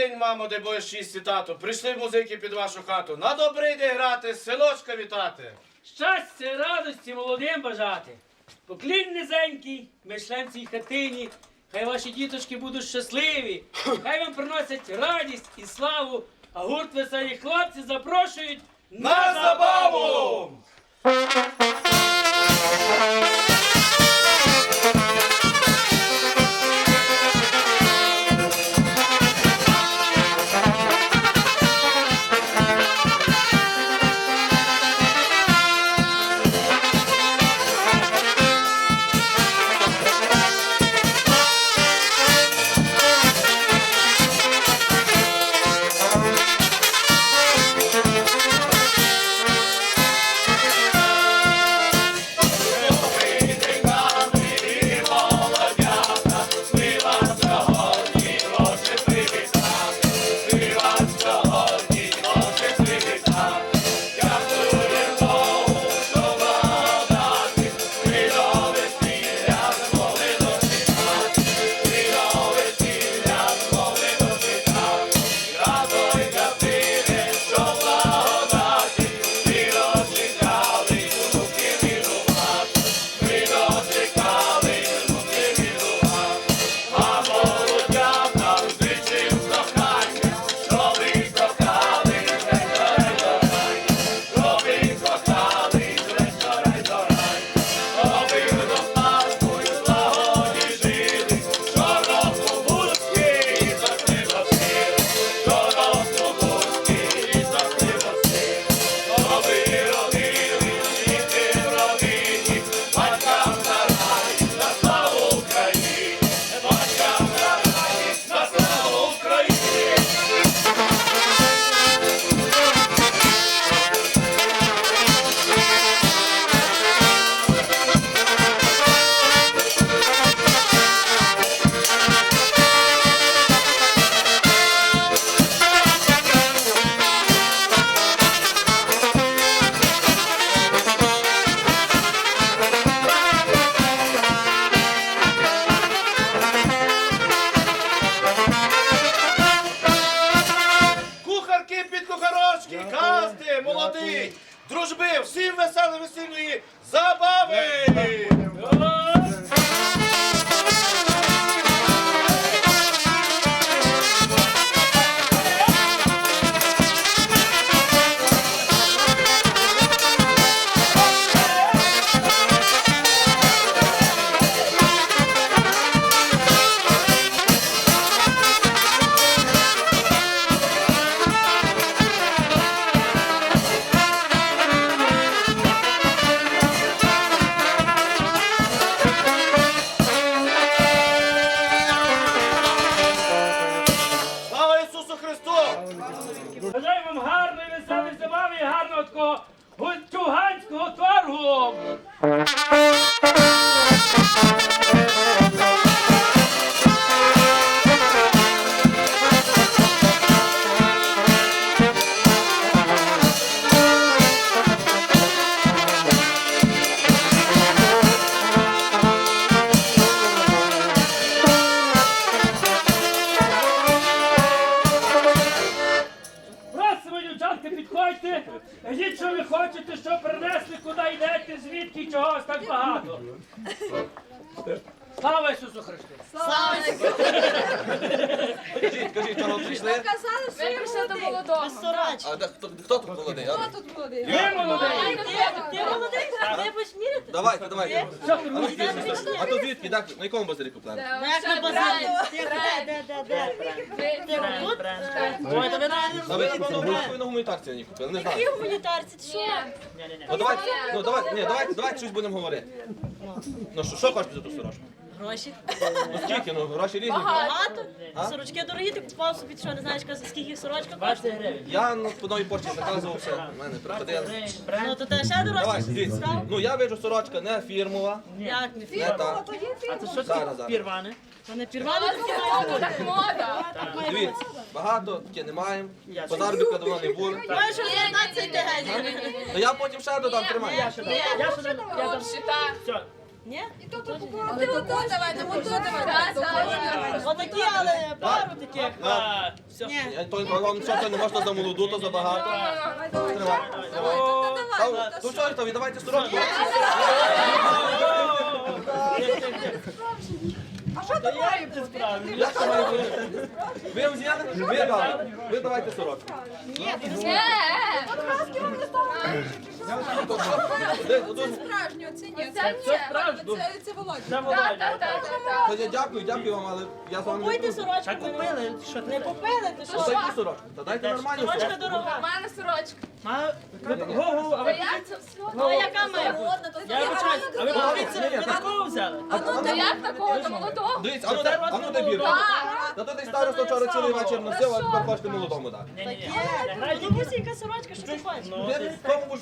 день, мамо, де боє шість тату. Прийшли музики під вашу хату. На добрий день грати, селочка вітати. Щастя, радості молодим бажати. Поклін низенький, ми цій хатині. Хай ваші діточки будуть щасливі, хай вам приносять радість і славу, а гурт веселі хлопці запрошують На забаву! Тут молодий? Ви молодий! Ти молодий? Ти будеш міряти? Давайте, давайте. А то звідки? Так, на якому базарі купляли? Як на базарі? Де, де, де, де? Тут? Ой, то ви навіть А ви, напевно, ви на гуманітарці не купили, не знаю. гуманітарці, ти що? Ну давайте, ну давайте, ні, давайте, давайте щось будемо говорити. Ну що, що хочете за ту сорочку? Гроші. Ну скільки, ну гроші різні. Багато. А? Сорочки дорогі, ти купував собі, що не знаєш, скільки сорочка коштує? Я ну, по новій пошті заказував все, в мене приходили. Ну, то те ще Давай, дорожче дивіться. став. Ну я вижу сорочка не фірмова, Як не не фірма? та. А це що Зараз, таке зараз. пірване? То не пірвано, то фірма. Так мода. Дивіться, багато таке не маємо. По заробітку давно не було. Маєш орієнтацію йти геть. То я потім ще додам, тримай. Я ще дам. Я ще дам. Я дам. Щита. то Ні? Ти ото давай, ну ото давай. Отакі, але пару таких. Ні. Я- То, то, що, то не можна за молоду, то забагато. Давай, давай. Ну що, то віддавайте сорочку. Як це має бути? Ви взяли? Ви дали. Ви давайте сорочку. Де, тут- Справжню, це ні. Це справжньо. Це, це Володя. Це Володя. Та я дякую, дякую вам, але я з вами не Купуйте сорочку. Та купили, що Не купили, ти Ну, що? дайте сорочку. Та дайте нормальну Сорочка дорога. У мене сорочка. А, ви- ви? Ну, яка має бути? Я вибачаюсь, а ви подивіться, ви такого взяли? А, а, Та як такого до молодого? Дивіться, а ну а ну де бірка? Та то десь староста вчора цілий вечір носив, а тепер хочете молодому дати. Ні-ні-ні. Ну, бусінька сорочка, що ти хочеш? Ну, кому?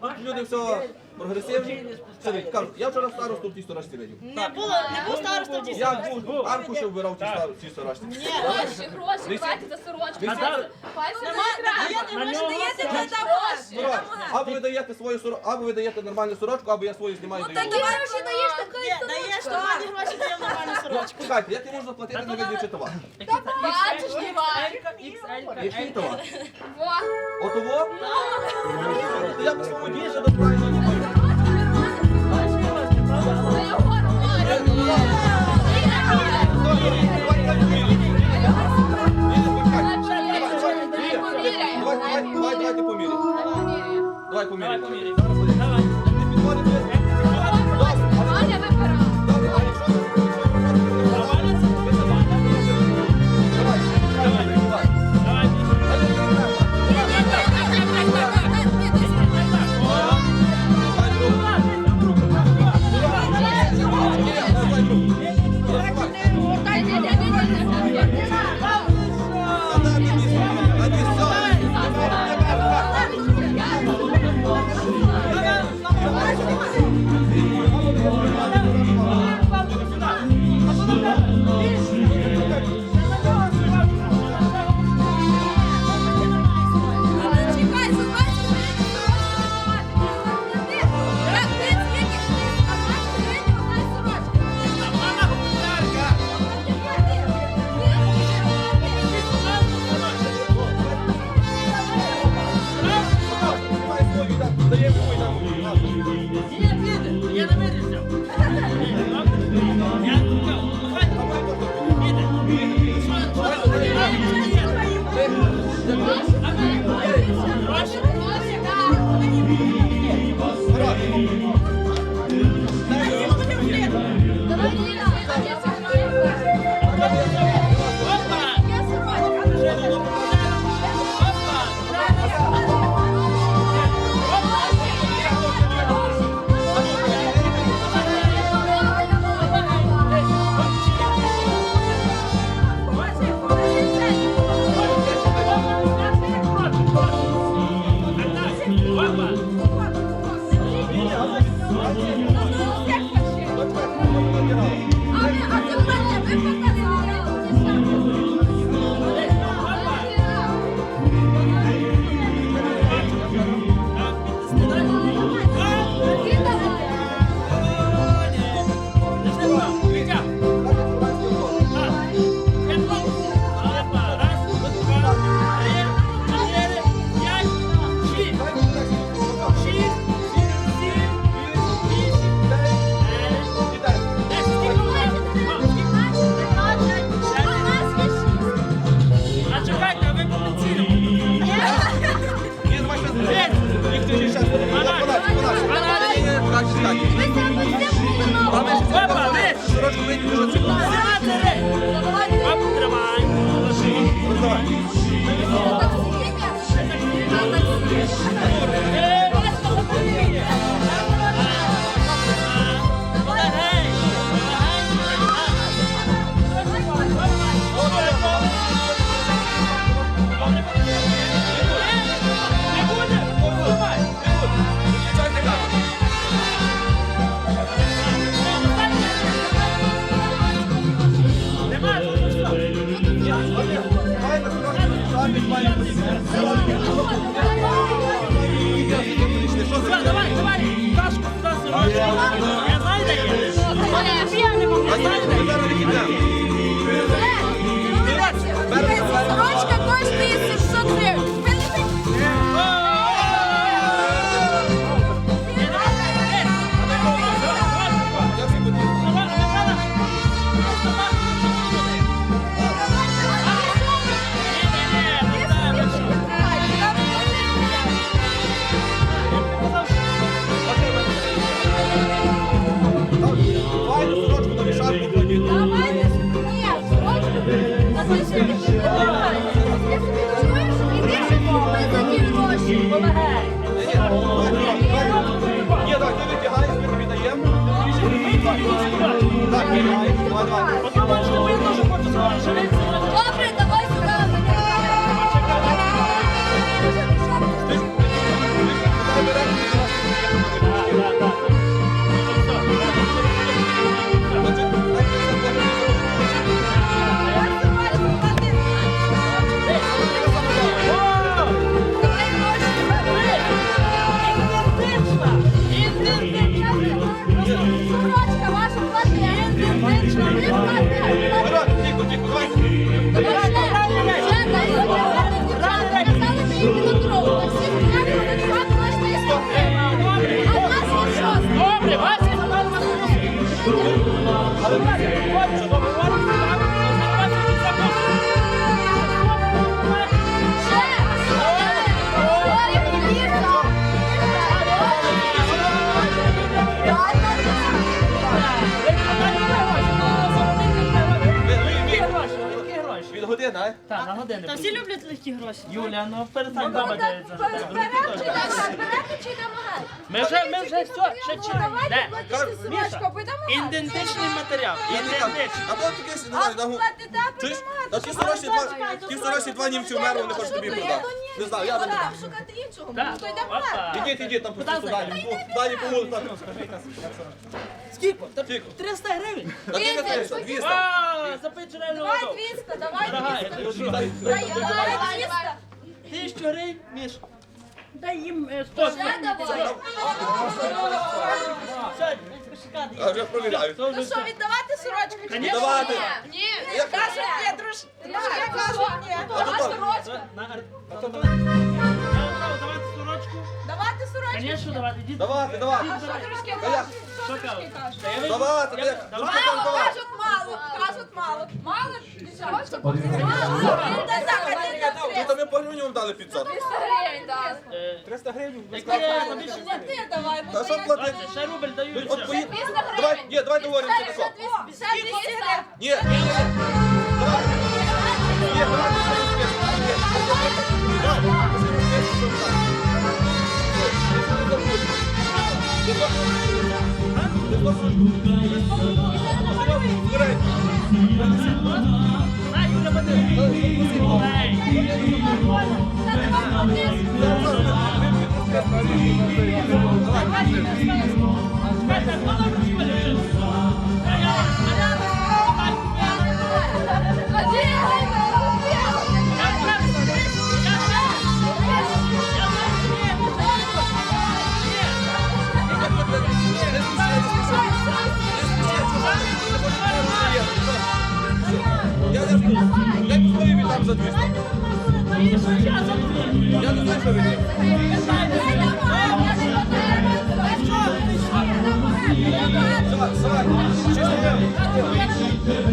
Тут люди все прогресивні. Сидить, кажуть, я вчора старосту в тій сорочці видів. Не було, не був староста в тій Я сорочці. був, аркуші вбирав в тій стар- в цій сорочці. Гроші, гроші, давайте за сорочку. А? Пальці Нема, На ви ж нього даєте для гроші. Дорога, Або ви даєте свою сорочку, або ви даєте нормальну сорочку, або я свою знімаю і даю. гроші даєш, то Ні, даєш нормальні гроші, даємо нормальну сорочку. Чекайте, як я можу заплатити на відвідчий товар? Бачиш, Іван. Який товар? Во. Отого? То я по своєму до правильного Давай Давай, поміряємо. поміряй. Зараз ще. Ні, на години. Та всі люблять легкі гроші. Юля, ну перестань баба дивиться чи дамагати? Ми вже, ми вже все, ще чи. Платити сорочку, аби дамагати. Ідентичний матеріал. Ідентичний. А не знаю, та ті сорочні два, ті сорочні два німці вмерли, не хочуть тобі продати. Не знаю, я не знаю. шукати іншого. Так. Ну, то. Ідіть, ідіть, там просто далі. Далі по вулиці. Скільки? Та Скільки? 300 гривень. Та ти не 300, 200. А, запечене Давай воду. 200, давай Дорогая, 200. ти Дай, Давай, дай, дай. давай 200. Тисячу гривень, Міш. Дай їм е, сто. Ще давай. А вже провіряю. То Ну що, віддавати сорочку? чи ні? Давати. Ні. Як? Кажуть, ні, друж. Я кажу, ні. Давай сорочку. На ар- Я вам кажу, давати сорочку. Давати сорочку. Звісно, давати. Давати, давати. Що трошки Та як? Кажуть? Що кажуть? Та я вижу- Давати, я- Давай. Мало, кажуть мало, кажуть мало. Мало? Сорочка? Мало. Він не Ну, то ми по гривні дали 500. 300 гривень дали. Е, 300 гривень? Ще ти давай, бо Та що як- платити? Ще рубль даю. От поїдь. 300 Давай, гривень. ні, давай договоримося Ще тако. 200 ще 200 гривень. Ні, ні. Давай. Давай. Юля, там за 200. Я не знаю, що він. Давай,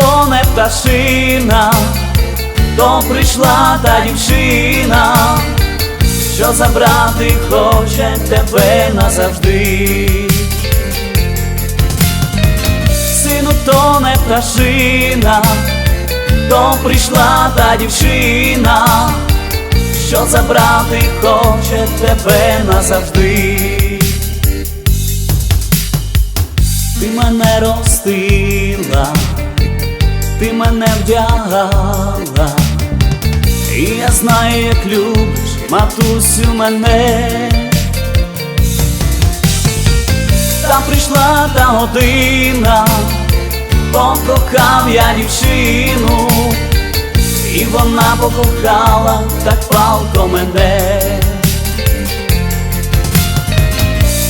то не пташина, то прийшла та дівчина, що забрати хоче тебе назавжди. Сину, то не пташина, то прийшла та дівчина, що забрати хоче тебе назавжди. Ти мене ростила, ти мене вдягала, і я знаю, як любиш, матусю мене. Та прийшла та година, покохав я дівчину, і вона покохала так палко мене.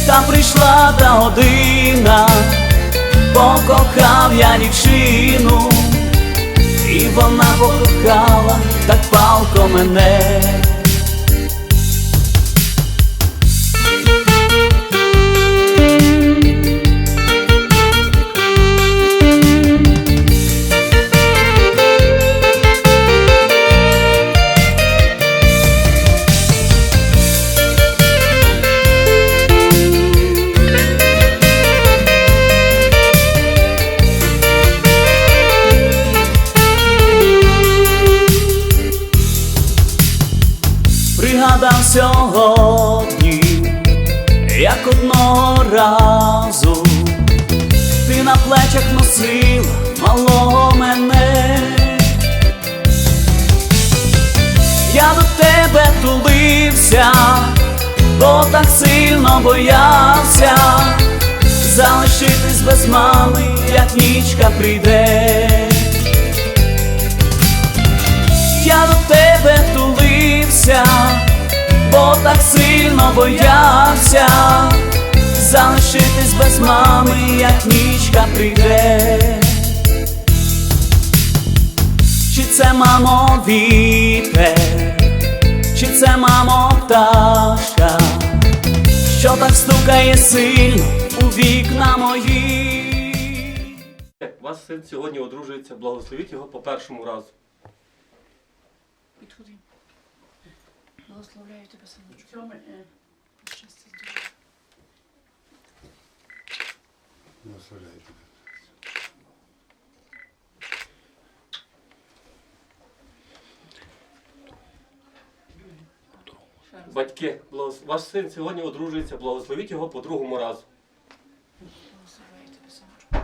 Та прийшла та година, покохав я дівчину, і вона покохала так палко мене. Сьогодні, як одного разу ти на плечах носив малого мене. Я до тебе тулився, бо так сильно боявся залишитись без мами, як нічка прийде. Я до тебе тулився, бо так сильно боявся залишитись без мами, як нічка прийде. Чи це мамо вітер, чи це мамо пташка, що так стукає сильно у вікна мої. Ваш син сьогодні одружується, благословіть його по першому разу. Підходи. Благословляю тебе, синочку. Щастя, здоров'я. Батьки, благос- ваш син сьогодні одружується, благословіть його по другому разу. Благословляю тебе, синочку.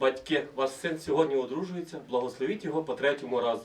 Батьки, ваш син сьогодні одружується, благословіть його по третьому разу.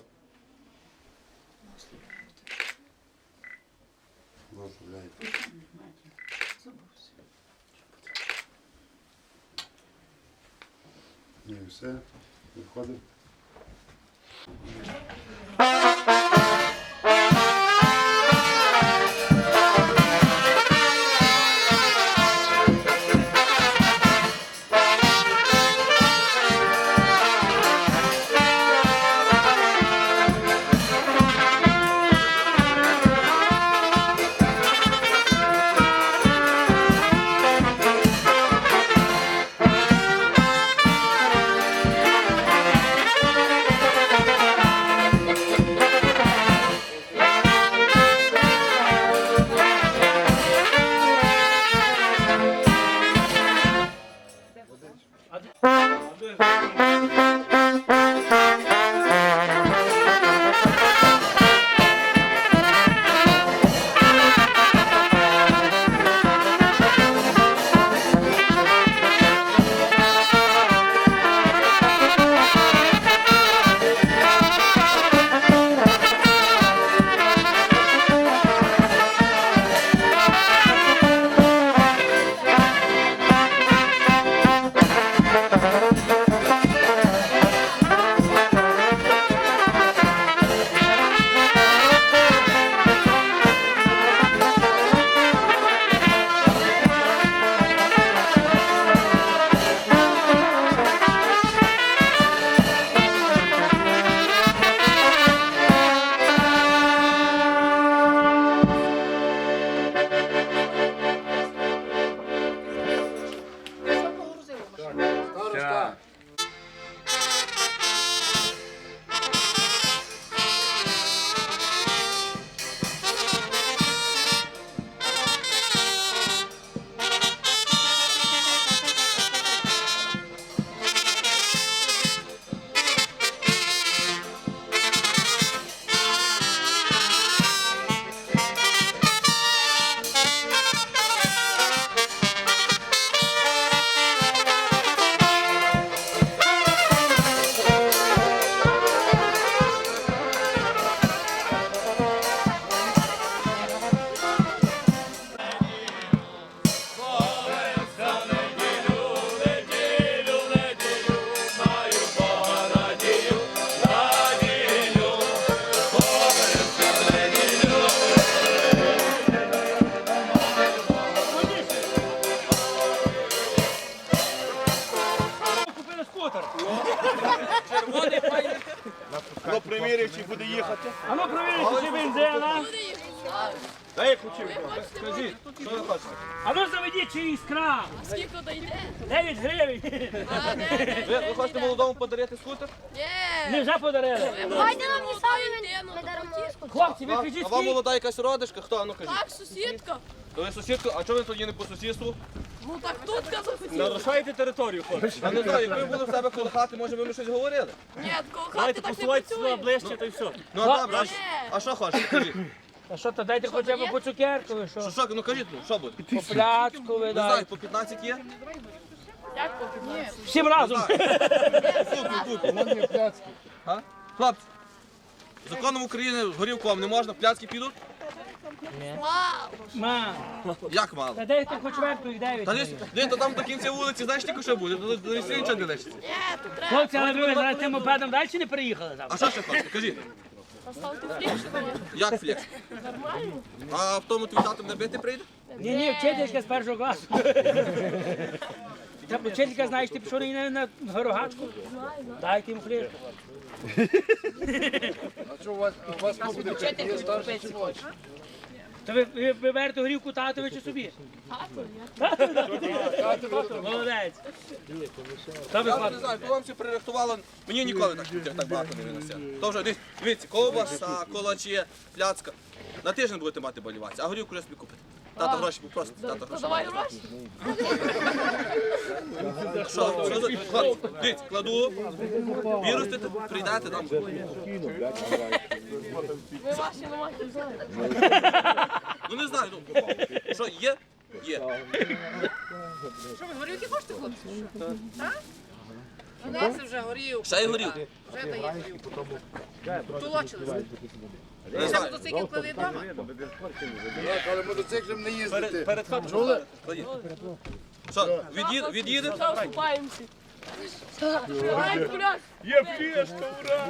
Ну, чи буде їхати. А ну провірити, чи бензина. Дай ключі. Скажіть, що ви хочете? А ну заведіть чи іскра. Скільки дойде? 9 гривень. Ви, ви хочете молодому подарити скутер? Не вже подарили. Давайте нам не ми даримо. Хлопці, ви кажіть а вам скільки. молода якась родичка? Хто? А ну кажіть. Так, сусідка. То ви сусідку, а чого ви тоді не по сусідству? Ну так тут казав. Нарушаєте територію, хлопці. Я не знаю, якби ви були в себе коло хати, може би ми щось говорили. Ні, коло хати Давайте так не посувайте сюди працює. ближче, то й все. Ну а добре, а що- а що хочеш? Кажіть. А що, то дайте хоча б по цукерку, ви що? Що, що, ну кажіть, ну, що буде? По пляцку ви Не знаю, дайте. по 15 є? Як поки? Ні. Всім разом. А? Хлопці, законом України горілку вам не можна, пляцки підуть? Ма, Як мало? та дайте хоч верту і дев'ять. Та десь, десь то там до кінця вулиці, знаєш, тільки що буде, до, до, до нічого не лишиться. Хлопці, але ви зараз тим мопедом далі не приїхали там? А що ще хочете, кажіть? Поставити. Як флекс? А в тому твій тато не бити прийде? Ні, ні, вчителька з першого класу. Та вчителька, знаєш, ти пішов на, на горогачку? Дайте йому хліб. А що у вас, у вас буде? Є старший чи молодший? То ви, ви, ви берете горівку татові чи собі? Татові. Молодець. Та ви Я не знаю, то вам все пририхтувало. Мені ніколи так, так багато не винесе. То вже дивіться, дивіться, ковбаса, колочє, пляцка. На тиждень будете мати боліватися, а горілку вже собі купите. Тато гроші попросить, тато То гроші. давай гроші. Що, що за хлопці, дивіться, кладу, вірустите, прийдете там. Ви ваші не знати. Ну не знаю, ну що є? Є. Що ви горілки хочете, хлопці? Так? Донеси вже горів. Ще й горілки. Вже дає горілку. Толочилися. Не Ще знаю. мотоцикл клади вдома. Але мотоциклем не їздити. Перед хатою. Що, від'їде? від'їде? Все, вступаємося. Давай, куляш. Є фішка, ура!